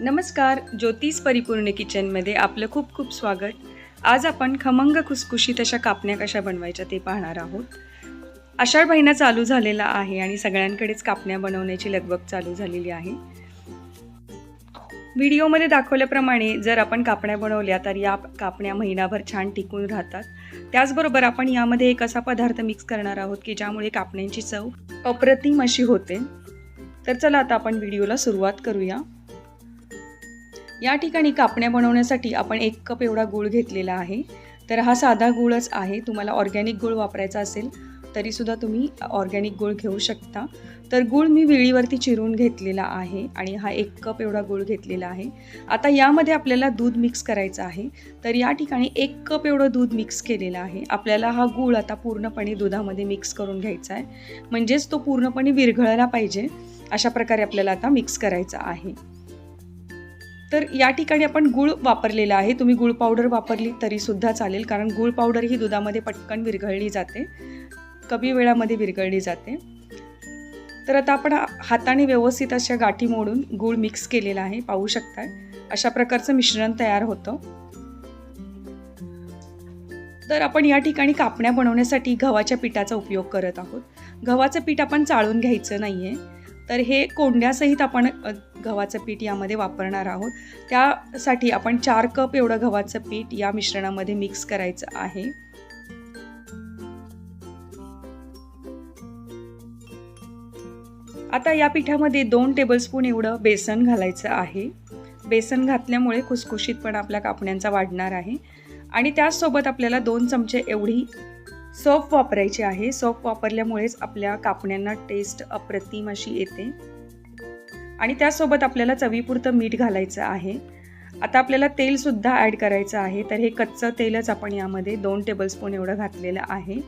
नमस्कार ज्योतिष परिपूर्ण किचनमध्ये आपलं खूप खूप स्वागत. आज आपण खमंग खुसखुशीत अशा कापण्या कशा बनवायच्या ते पाहणार आहोत. आषाढ महिना चालू झालेला आहे आणि सगळ्यांकडेच कापण्या बनवण्याची लगबग चालू झालेली आहे. व्हिडिओमध्ये दाखवल्याप्रमाणे जर आपण कापण्या बनवल्या तर या कापण्या महिनाभर छान टिकून राहतात. त्याचबरोबर आपण यामध्ये एक असा पदार्थ मिक्स करणार आहोत की ज्यामुळे कापण्यांची चव अप्रतिम अशी होते. तर चला आता आपण व्हिडिओला सुरुवात करूया. या ठिकाणी कापण्या बनवण्यासाठी आपण एक कप एवढा गूळ घेतलेला आहे. तर हा साधा गूळच आहे. तुम्हाला ऑर्गॅनिक गूळ वापरायचा असेल तरीसुद्धा तुम्ही ऑर्गॅनिक गूळ घेऊ शकता. तर गूळ मी विळीवरती चिरून घेतलेला आहे आणि हा एक कप एवढा गूळ घेतलेला आहे. आता यामध्ये आपल्याला दूध मिक्स करायचं आहे. तर या ठिकाणी एक कप एवढं दूध मिक्स केलेलं आहे. आपल्याला हा गूळ आता पूर्णपणे दुधामध्ये मिक्स करून घ्यायचा आहे. म्हणजेच तो पूर्णपणे विरघळला पाहिजे. अशा प्रकारे आपल्याला आता मिक्स करायचा आहे. तर या ठिकाणी आपण गूळ वापरलेला आहे. तुम्ही गूळ पावडर वापरली तरीसुद्धा चालेल कारण गूळ पावडर ही दुधामध्ये पटकन विरघळली जाते. कमी वेळामध्ये विरघळली जाते. तर आता आपण हाताने व्यवस्थित अशा गाठी मोडून गूळ मिक्स केलेला आहे. पाहू शकताय. अशा प्रकारचं मिश्रण तयार होतं. तर आपण या ठिकाणी कापण्या बनवण्यासाठी गव्हाच्या पिठाचा उपयोग करत आहोत. गव्हाचं पीठ आपण चाळून घ्यायचं नाही आहे तर हे कोंड्यासहित आपण गव्हाचं पीठ यामध्ये वापरणार आहोत. त्यासाठी आपण चार कप एवढं गव्हाचं पीठ या मिश्रणामध्ये मिक्स करायचं आहे. आता या पिठामध्ये दोन टेबलस्पून एवढं बेसन घालायचं आहे. बेसन घातल्यामुळे खुसखुशीतपणा आपल्या कापण्यांचा वाढणार आहे. आणि त्याचसोबत आपल्याला दोन चमचे एवढी सॉफ वापरायची आहे. सॉफ वापरल्यामुळेच आपल्या कापण्यांना टेस्ट अप्रतिम अशी येते. आणि त्यासोबत आपल्याला चवीपुरतं मीठ घालायचं आहे. आता आपल्याला तेलसुद्धा ॲड करायचं आहे. तर हे कच्चं तेलच आपण यामध्ये दोन टेबलस्पून एवढं घातलेलं आहे.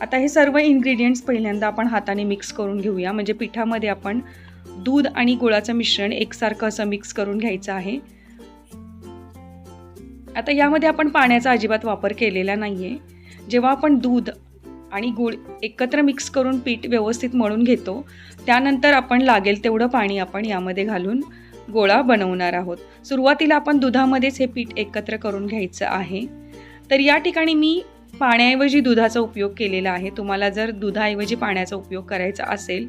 आता हे सर्व इन्ग्रेडियंट्स पहिल्यांदा आपण हाताने मिक्स करून घेऊया. म्हणजे पिठामध्ये आपण दूध आणि गुळाचं मिश्रण एकसारखं असं मिक्स करून घ्यायचं आहे. आता यामध्ये आपण पाण्याचा अजिबात वापर केलेला नाही आहे जेव्हा आपण दूध आणि गूळ एकत्र मिक्स करून पीठ व्यवस्थित मळून घेतो त्यानंतर आपण लागेल तेवढं पाणी आपण यामध्ये घालून गोळा बनवणार आहोत. सुरुवातीला आपण दुधामध्येच हे पीठ एकत्र करून घ्यायचं आहे. तर या ठिकाणी मी पाण्याऐवजी दुधाचा उपयोग केलेला आहे. तुम्हाला जर दुधाऐवजी पाण्याचा उपयोग करायचा असेल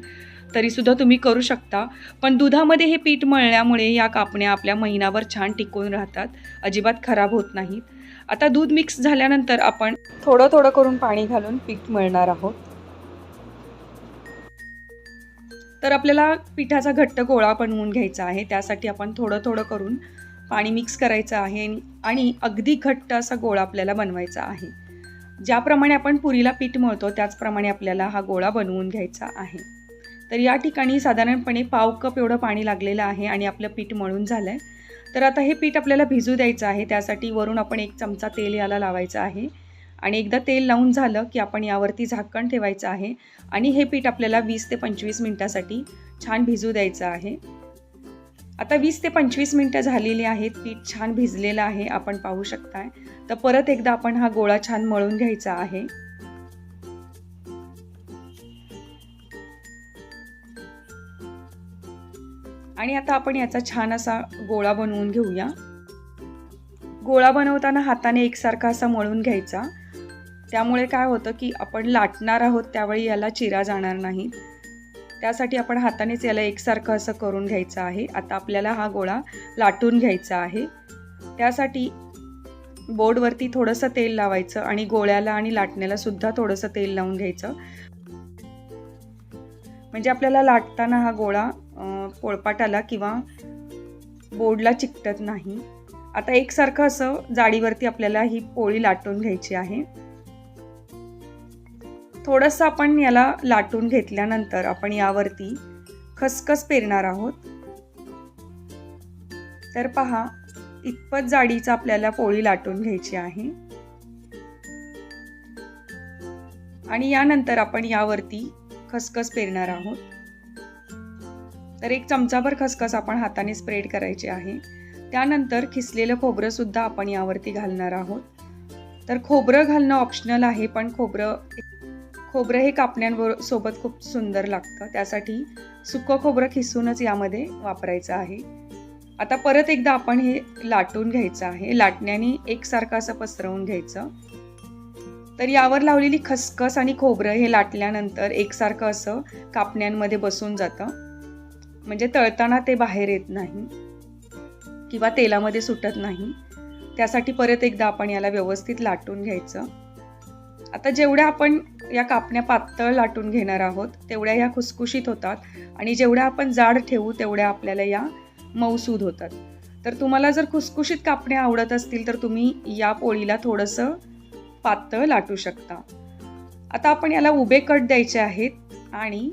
तरीसुद्धा तुम्ही करू शकता. पण दुधामध्ये हे पीठ मळल्यामुळे या कापण्या आपल्या महिनाभर छान टिकून राहतात. अजिबात खराब होत नाहीत. आता दूध मिक्स झाल्यानंतर आपण थोडं थोडं करून पाणी घालून पीठ मळणार आहोत. तर आपल्याला पिठाचा घट्ट गोळा बनवून घ्यायचा आहे. त्यासाठी आपण थोडं थोडं करून पाणी मिक्स करायचं आहे आणि अगदी घट्ट असा गोळा आपल्याला बनवायचा आहे. ज्याप्रमाणे आपण पुरीला पीठ मळतो त्याचप्रमाणे आपल्याला हा गोळा बनवून घ्यायचा आहे. तर या ठिकाणी साधारणपणे पाव कप एवढं पाणी लागलेलं आहे आणि आपलं पीठ मळून झालं आहे तर आता हे पीठ आपल्याला भिजू द्यायचं आहे. त्यासाठी वरून आपण एक चमचा तेल याला लावायचं आहे. आणि एकदा तेल लावून झालं की आपण यावरती झाकण ठेवायचं आहे. आणि हे पीठ आपल्याला वीस ते पंचवीस मिनटासाठी छान भिजू द्यायचं आहे. आता वीस ते पंचवीस मिनटं झालेली आहेत. पीठ छान भिजलेलं आहे. आपण पाहू शकताय. तर परत एकदा आपण हा गोळा छान मळून घ्यायचा आहे. आणि आता आपण याचा छान असा गोळा बनवून घेऊया. गोळा बनवताना हाताने एकसारखा असा मळून घ्यायचा. त्यामुळे काय होतं की आपण लाटणार आहोत त्यावेळी याला चिरा जाणार नाही. त्यासाठी आपण हातानेच याला एकसारखं असं करून घ्यायचं आहे. आता आपल्याला हा गोळा लाटून घ्यायचा आहे. त्यासाठी बोर्डवरती थोडंसं तेल लावायचं आणि गोळ्याला आणि लाटण्याला सुद्धा थोडंसं तेल लावून घ्यायचं. म्हणजे आपल्याला लाटताना हा गोळा पोळपाटाला किंवा बोर्डला चिकटत नाही. आता एकसारखं असं जाडीवरती आपल्याला ही पोळी लाटून घ्यायची आहे. थोडंसं आपण याला लाटून घेतल्यानंतर आपण यावरती खसखस पेरणार आहोत. तर पहा इतपत जाडीचा आपल्याला पोळी लाटून घ्यायची आहे. आणि यानंतर आपण यावरती खसखस पेरणार आहोत. तर एक चमचाभर खसखस आपण हाताने स्प्रेड करायचे आहे. त्यानंतर खिसलेलं खोबरंसुद्धा आपण यावरती घालणार आहोत. तर खोबरं घालणं ऑप्शनल आहे पण खोबरं खोबरं हे कापण्यांबरो सोबत खूप सुंदर लागतं. त्यासाठी सुकं खोबरं खिसूनच यामध्ये वापरायचं आहे. आता परत एकदा आपण हे लाटून घ्यायचं आहे. लाटण्याने एकसारखं असं पसरवून घ्यायचं. तर यावर लावलेली खसखस आणि खोबरं हे लाटल्यानंतर एकसारखं असं कापण्यांमध्ये बसून जातं. म्हणजे तळताना ते बाहेर येत नाही किंवा तेलामध्ये सुटत नाही. त्यासाठी परत एकदा आपण याला व्यवस्थित लाटून घ्यायचं. आता जेवढ्या आपण या कापण्या पातळ लाटून घेणार आहोत तेवढ्या ह्या खुसखुशीत होतात आणि जेवढ्या आपण जाड ठेवू तेवढ्या आपल्याला या मऊसूद होतात. तर तुम्हाला जर खुसखुशीत कापण्या आवडत असतील तर तुम्ही या पोळीला थोडंसं पातळ लाटू शकता. आता आपण याला उभे कट द्यायचे आहेत आणि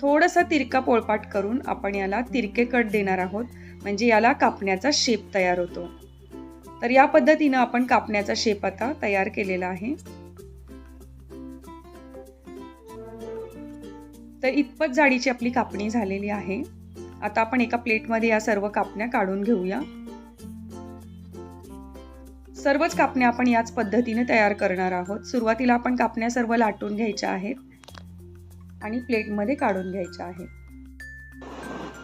थोडंसं तिरका पोळपाट करून आपण याला तिरके कट देणार आहोत. म्हणजे याला कापण्याचा शेप तयार होतो. तर या पद्धतीनं आपण कापण्याचा शेप आता तयार केलेला आहे. तर इतपत जाडीची आपली कापणी झालेली आहे. आता आपण एका प्लेटमध्ये या सर्व कापण्या काढून घेऊया. सर्वच कापण्या आपण याच पद्धतीने तयार करणार आहोत. सुरुवातीला आपण कापण्या सर्व लाटून घ्यायच्या आहेत. आणि प्लेटमध्ये काढून घ्यायच्या आहे.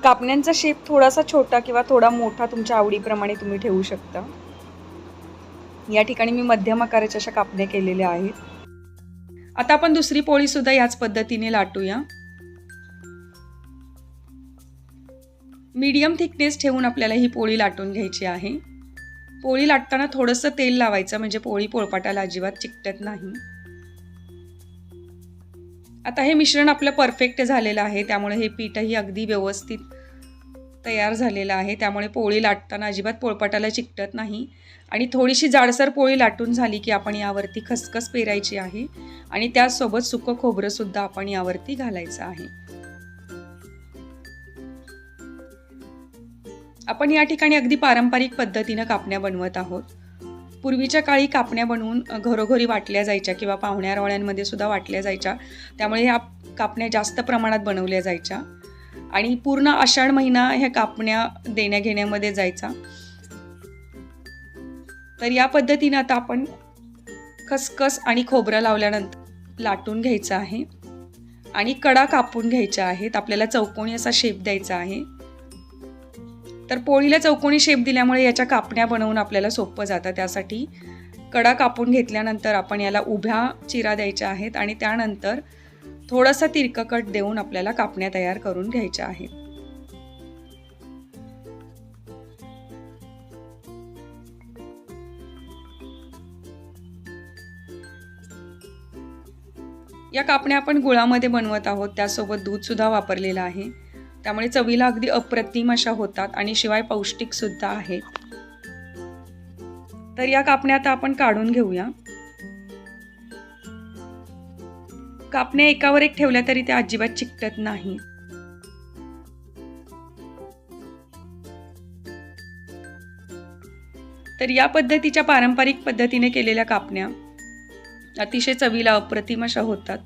कापण्यांचा शेप थोडासा छोटा किंवा थोडा मोठा तुमच्या आवडीप्रमाणे तुम्ही ठेवू शकता. या ठिकाणी मी मध्यम आकाराच्या अशा कापण्या केलेल्या आहेत. आता आपण दुसरी पोळी सुद्धा याच पद्धतीने लाटूया. मीडियम थिकनेस ठेवून आपल्याला ही पोळी लाटून घ्यायची आहे. पोळी लाटताना थोडंसं तेल लावायचं म्हणजे पोळी पोळपाटाला अजिबात चिकटत नाही. आता हे मिश्रण आपलं परफेक्ट झालेलं आहे त्यामुळे हे पीठही अगदी व्यवस्थित तयार झालेलं आहे. त्यामुळे पोळी लाटताना अजिबात पोळपाटाला चिकटत नाही. आणि थोडीशी जाडसर पोळी लाटून झाली की आपण यावरती खसखस पेरायची आहे. आणि त्याचसोबत सुकं खोबरंसुद्धा आपण यावरती घालायचं आहे. आपण या ठिकाणी अगदी पारंपरिक पद्धतीनं कापण्या बनवत आहोत. पूर्वीच्या काळी कापण्या बनवून घरोघरी वाटल्या जायच्या किंवा पाहुण्यारावळ्यांमध्ये सुद्धा वाटल्या जायच्या. त्यामुळे ह्या कापण्या जास्त प्रमाणात बनवल्या जायच्या. आणि पूर्ण आषाढ महिना ह्या कापण्या देण्या घेण्यामध्ये जायचा. तर या पद्धतीनं आता आपण खसखस आणि खोबरं लावल्यानंतर लाटून घ्यायचं आहे. आणि कडा कापून घ्यायच्या आहेत. आपल्याला चौकोनी असा शेप द्यायचा आहे. तर पोळीला चौकोनी शेप दिल्यामुळे याच्या कापण्या बनवून आपल्याला सोपं जातं. त्यासाठी कडा कापून घेतल्यानंतर आपण याला उभ्या चिरा द्यायच्या आहेत आणि त्यानंतर थोडासा तिरककट देऊन आपल्याला कापण्या तयार करून घ्यायच्या आहेत. या कापण्या आपण गुळामध्ये बनवत आहोत. त्यासोबत दूधसुद्धा वापरलेलं आहे. त्यामुळे चवीला अगदी अप्रतिम अशा होतात आणि शिवाय पौष्टिक सुद्धा आहेत. तर या कापण्या आता आपण काढून घेऊया. कापण्या एकावर एक ठेवल्या तरी त्या अजिबात चिकटत नाही. तर या पद्धतीच्या पारंपरिक पद्धतीने केलेल्या कापण्या अतिशय चवीला अप्रतिम अशा होतात.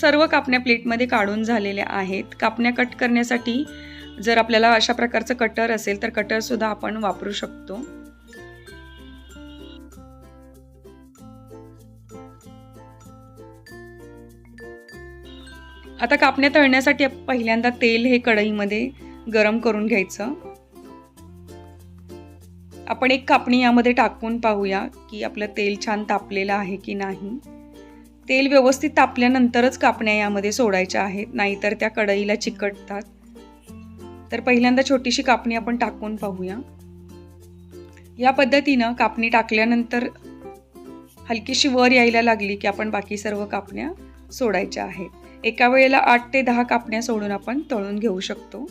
सर्व कापण्या प्लेटमध्ये काढून झालेल्या आहेत. कापण्या कट करण्यासाठी जर आपल्याला अशा प्रकारचं कटर असेल तर कटर सुद्धा आपण वापरू शकतो. आता कापण्या तळण्यासाठी पहिल्यांदा तेल हे कढईमध्ये गरम करून घ्यायचं. आपण एक कापणी यामध्ये टाकून पाहूया की आपलं तेल छान तापलेलं आहे की नाही. तेल व्यवस्थित तापल्यानंतरच कापण्या यामध्ये सोडायच्या आहेत नाहीतर त्या कढईला चिकटतात. तर पहिल्यांदा छोटीशी कापणी आपण टाकून पाहूया. या पद्धतीनं कापणी टाकल्यानंतर हलकीशी वर यायला लागली की आपण बाकी सर्व कापण्या सोडायच्या आहेत. एका वेळेला आठ ते दहा कापण्या सोडून आपण तळून घेऊ शकतो.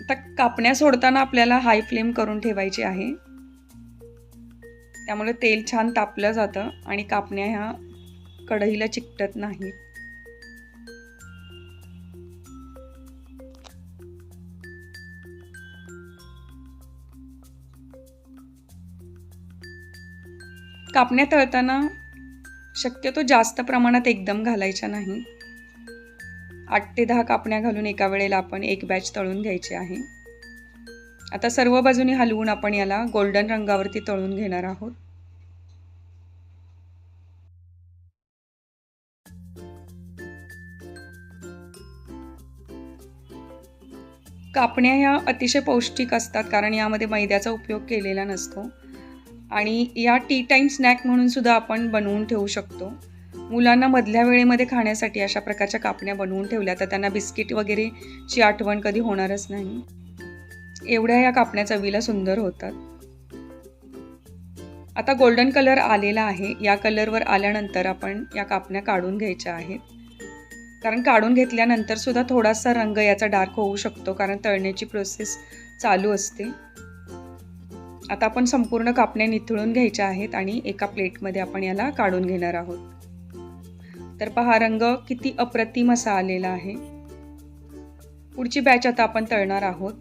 आता कापण्या सोडताना आपल्याला हाय फ्लेम करून ठेवायची आहे. त्यामुळे तेल छान तापलं जातं आणि कापण्या ह्या कढईला चिकटत नाहीत. कापण्या तळताना शक्यतो जास्त प्रमाणात एकदम घालायच्या नाही. आठ ते दहा कापण्या घालून एका वेळेला आपण एक बॅच तळून घ्यायची आहे. आता सर्व बाजूनी हलवून आपण याला गोल्डन रंगावरती तळून घेणार आहोत. कापण्या ह्या अतिशय पौष्टिक असतात कारण यामध्ये मैद्याचा उपयोग केलेला नसतो. आणि या टी टाईम स्नॅक म्हणून सुद्धा आपण बनवून ठेवू शकतो. मुलांना मधल्या वेळेमध्ये खाण्यासाठी अशा प्रकारच्या कापण्या बनवून ठेवल्या तर त्यांना बिस्किट वगैरेची आठवण कधी होणारच नाही. एवढ्या या कापण्या चवीला सुंदर होतात. आता गोल्डन कलर आलेला आहे. या कलरवर आल्यानंतर आपण या कापण्या काढून घ्यायच्या आहेत. कारण काढून घेतल्यानंतर सुद्धा थोडासा रंग याचा डार्क होऊ शकतो कारण तळण्याची प्रोसेस चालू असते. आता आपण संपूर्ण कापण्या निथळून घ्यायच्या आहेत आणि एका प्लेटमध्ये आपण याला काढून घेणार आहोत. तर पहा रंग किती अप्रतिम असा आलेला आहे. पुढची बॅच आता आपण तळणार आहोत.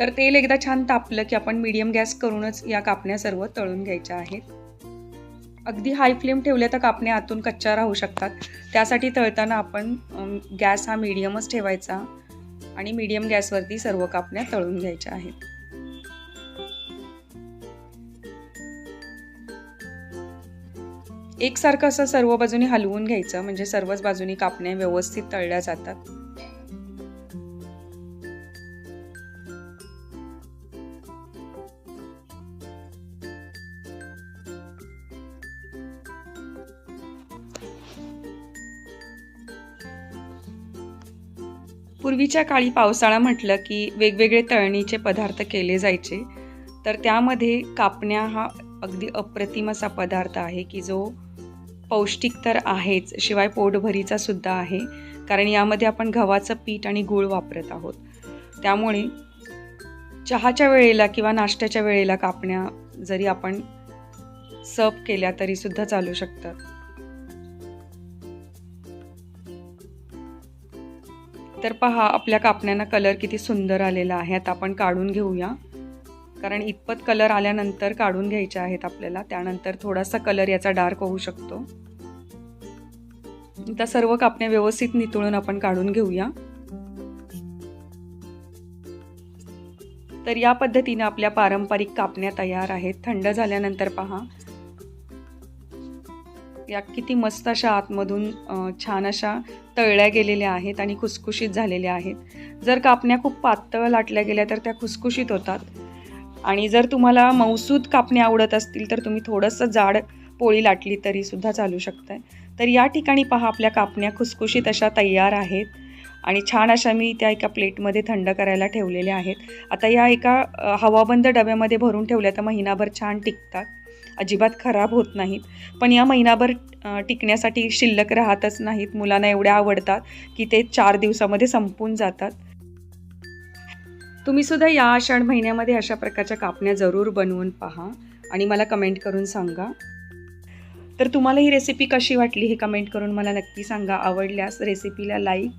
तर तेल एकदा छान तापलं की आपण मीडियम गॅस करूनच या कापण्या सर्व तळून घ्यायच्या आहेत. अगदी हाय फ्लेम ठेवले तर कापण्या आतून कच्च्या राहू शकतात. त्यासाठी तळताना आपण गॅस हा मीडियमच ठेवायचा आणि मीडियम गॅसवरती सर्व कापण्या तळून घ्यायच्या आहेत. एकसारखं असं सर्व बाजूनी हलवून घ्यायचं म्हणजे सर्वच बाजूनी कापण्या व्यवस्थित तळल्या जातात. पूर्वीच्या काळी पावसाळा म्हटलं की वेगवेगळे तळणीचे पदार्थ केले जायचे तर त्यामध्ये कापण्या हा अगदी अप्रतिम असा पदार्थ आहे की जो पौष्टिक तर आहेच शिवाय पोटभरीचा सुद्धा आहे कारण यामध्ये आपण गव्हाचं पीठ आणि गूळ वापरत आहोत. त्यामुळे चहाच्या वेळेला किंवा नाश्त्याच्या वेळेला कापण्या जरी आपण सर्व केल्या तरी सुद्धा चालू शकतात. तर पहा आपल्या कापण्यांना कलर किती सुंदर आलेला आहे. आता आपण काढून घेऊया. कारण इतपत कलर आल्यानंतर काढून घ्यायचे आहेत आपल्याला. त्यानंतर थोडासा कलर याचा डार्क होऊ शकतो. आता सर्व कापण्या व्यवस्थित नितळून आपण काढून घेऊया. तर या पद्धतीने आपल्या पारंपरिक कापण्या तयार आहेत. थंड झाल्यानंतर पहा. या किती मस्त अशा आतमधून छान अशा तळल्या गेलेल्या आहेत आणि खुसखुशीत झालेल्या आहेत. जर कापण्या खूप पातळ लाटल्या गेल्या तर त्या खुसखुशीत होतात. आणि जर तुम्हाला मौसूद कापणे आवडत असतील तर तुम्ही थोडंसं जाड पोळी लाटली तरी सुद्धा चालू शकताय. तर या ठिकाणी पहा आपल्या कापण्या खुसखुशीत अशा तयार आहेत आणि छान अशा मी त्या एका प्लेटमध्ये थंड करायला ठेवलेल्या आहेत. आता या एका हवाबंद डब्यामध्ये भरून ठेवल्या तर महिनाभर छान टिकतात. अजिबात खराब होत नाहीत. पण या महिनाभर टिकण्यासाठी शिल्लक राहतच नाहीत. मुलांना एवढ्या आवडतात की ते चार दिवसामध्ये संपून जातात. तुम्ही सुद्धा या आषाढ महिन्यामध्ये अशा प्रकारच्या कापण्या जरूर बनवून पहा आणि मला कमेंट करून सांगा. तर तुम्हाला ही रेसिपी कशी वाटली हे कमेंट करून मला नक्की सांगा. आवडल्यास रेसिपीला लाईक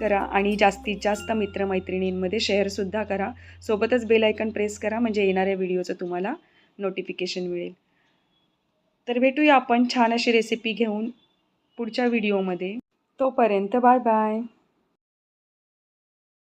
करा आणि जास्तीत जास्त मित्रमैत्रिणींमध्ये शेअरसुद्धा करा. सोबतच बेल आयकन प्रेस करा म्हणजे येणाऱ्या व्हिडिओचं तुम्हाला नोटिफिकेशन मिळेल. तर भेटूया आपण छान अशी रेसिपी घेऊन पुढच्या व्हिडिओमध्ये तोपर्यंत बाय बाय